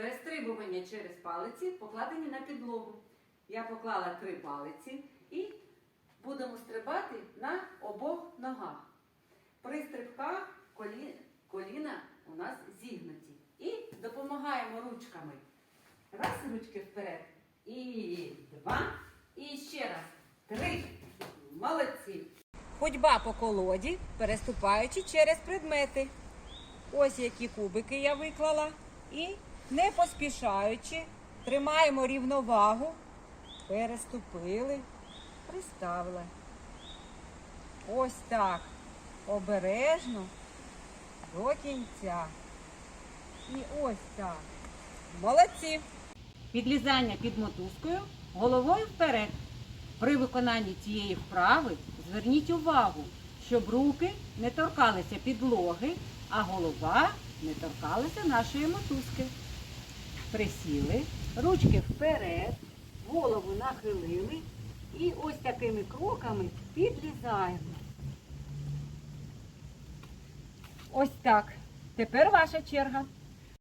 Перестрибування через палиці покладені на підлогу. Я поклала три палиці і будемо стрибати на обох ногах. При стрибках колі- коліна у нас зігнуті. І допомагаємо ручками. Раз ручки вперед. І два. І ще раз. Три. Молодці. Ходьба по колоді, переступаючи через предмети. Ось які кубики я виклала. І не поспішаючи, тримаємо рівновагу. Переступили, приставили. Ось так. Обережно до кінця. І ось так. Молодці. Підлізання під мотузкою головою вперед. При виконанні цієї вправи зверніть увагу, щоб руки не торкалися підлоги, а голова не торкалася нашої мотузки. Присіли, ручки вперед, голову нахилили і ось такими кроками підлізаємо. Ось так. Тепер ваша черга.